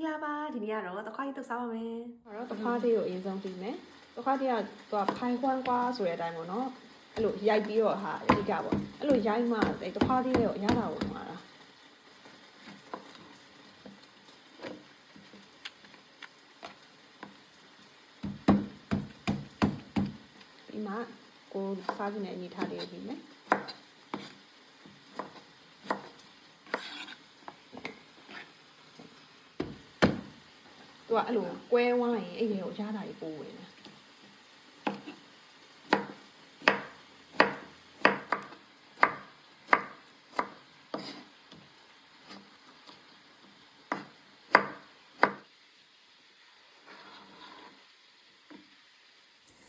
င်္ဂလာပါဒီနေ့ကတော့တခွားကြီးတုပ်စားပါမယ်အဲ့တော့တခွားသေးကိုအရင်ဆုံးပြီးမယ်တခွားသေးကသူကဖိုင်ခွန်းကွာဆိုတဲ့အတိုင်းပေါ့နော်အဲ့လိုရိုက်ပြီးတော့ဟာအဓိကပေါ့အဲ့လိုရိုက်မှအဲ့တခွားသေးကိုအရသာကိုမှာတာပြီးမှကိုစားခြင်းနဲ့အညီထားလေးပြီးမယ် သူကအဲ့လိုကွဲဝိုင်းရင်အဲ့ဒီကိုရတာကြီးပိုးဝင်တယ်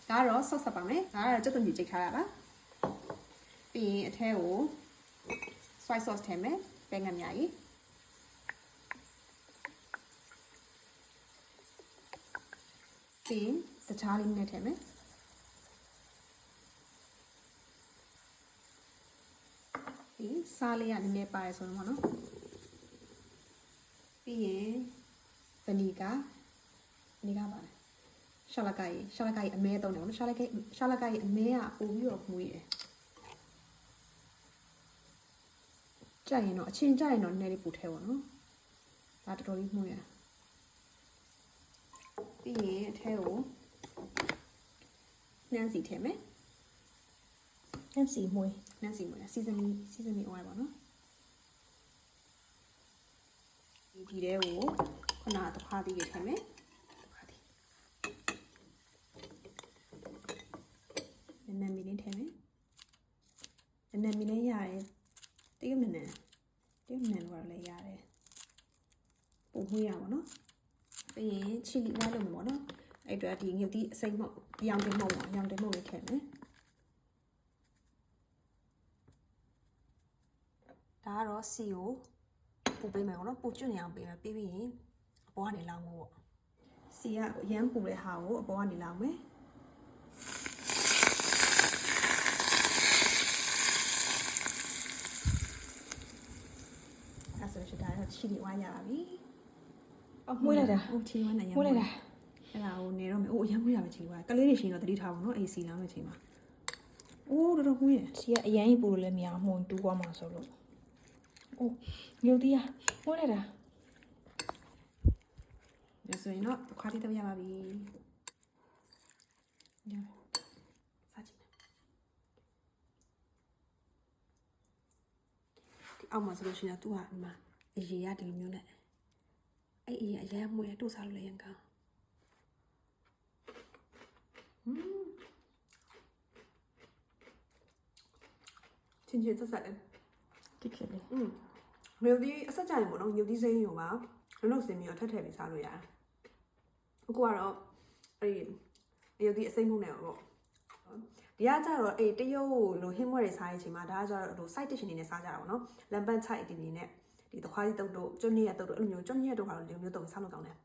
ဒါကတော့ဆော့ဆက်ပါမယ်ဒါကတော့ကျွတ်သွန်ကြီးကြိတ်ထားတာပါပြီးရင်အထဲကို soy sauce ထည့်မယ်ပဲငတ်မြကြီး ပြီးရင်တခြားလေးနဲ့ထည့်မယ်ပြီးစားလေးကနည်းနည်းပါတယ်ဆိုတော့မနော်ပြီးရင်ဗနီကာဗနီကာပါတယ်ရှာလကိုင်ရှာလကိုင်အမဲတုံးတယ်ဗောနော်ရှာလကိုင်ရှာလကိုင်အမဲကပို့ပြီးတော့မှုရယ်ကြိုက်ရင်တော့အချင်းကြိုက်ရင်တော့နည်းလေးပို့ထဲပါနော်ဒါတော်တော်လေးမှုရယ်ပြီးရင် အထဲကိုနှမ်းစီထည့်မယ်နှက်စီမွေးနှမ်းစီမွေးစီဇနီစီဇနီ oil ပါနော်ဒီဒီထဲကိုခုနကတစ်ခါသေးရထည့်မယ်တစ်ခါသေးနည်းနည်းမီလေးထည့်မယ်နည်းနည်းမီလေးရတယ်တရုတ်နည်းနည်းတရုတ်နည်းနည်းတော့လည်းရတယ်ပုံမွေးရပါတော့ ပြီးရင်ချီလီဝါလို့မှာပေါ့နော်အဲ့အတွက်ဒီငုတ်ဒီအစိမ့်မဟုတ်ရောင်တင်မဟုတ်ပါရောင်တင်မဟုတ်လေးထည့်မယ်ဒါကတော့စီကိုပူပေးမယ်ပေါ့နော်ပူကျွနေအောင်ပေးမယ်ပြီးပြီးရင်အပေါ်ကနေလောင်းဖို့ပေါ့စီကအရန်ပူတဲ့ဟာကိုအပေါ်ကနေလောင်းမယ်အဲ့ဆိုရှင်ဒါတော့ချီလီဝါရပါပြီ အော်မွေးလိုက်တာဟုတ်ချီလီဝါနဲ့ရမွေးလိုက်တာအဲ့ဒါကိုနေတော့မယ်အိုးအရမ်းမွေးရမယ်ချီလီဝါကလေးတွေရှင်တော့တတိထားပါတော့အေးစီလောင်းတဲ့ချိန်မှာအိုးတော်တော်မွေးရစီကအရန်ကြီးပူလို့လည်းမရမှုန်တူးသွားမှာဆိုလို့အိုးညိုတီးရမွေးလိုက်တာဒါဆိုရင်တော့ခွားတိတော့ရပါပြီညစားကြည့်မယ်ဒီအောက်မှာဆိုလို့ရှိရင်တော့သူကဒီမှာအရေရဒီလိုမျိုးနဲ့ အဲ့အရေအရမ်းမွေးတယ်တို့စားလို့လည်းရန်ကောင်းချင်းချင်းဆက်ဆက်တယ်တိဖြစ်လေอืมမြို့ဒီအဆက်ကြရင်ပေါ့နော်မြို့ဒီစိမ်းရုံပါလုံးလုံးစင်ပြီးတော့ထက်ထည့်ပြီးစားလို့ရတယ်အခုကတော့အဲ့ဒီမြို့ဒီအစိမ်းမှုနဲ့ပေါ့ဒီကကြတော့အေးတရုတ်လိုဟင်းမွဲတွေစားတဲ့အချိန်မှာဒါကကြတော့ဟို side dish အနေနဲ့စားကြတာပေါ့နော်လမ်ပန်ချိုက်အနေနဲ့ ဒီသခွားကြီးတုတ်တို့ကျွန်းရည်တုတ်တို့အဲ့လိုမျိုးကျွန်းရည်တုတ်ကတော့ဒီလိုမျိုးတုတ်စားလို့ကောင်းတယ်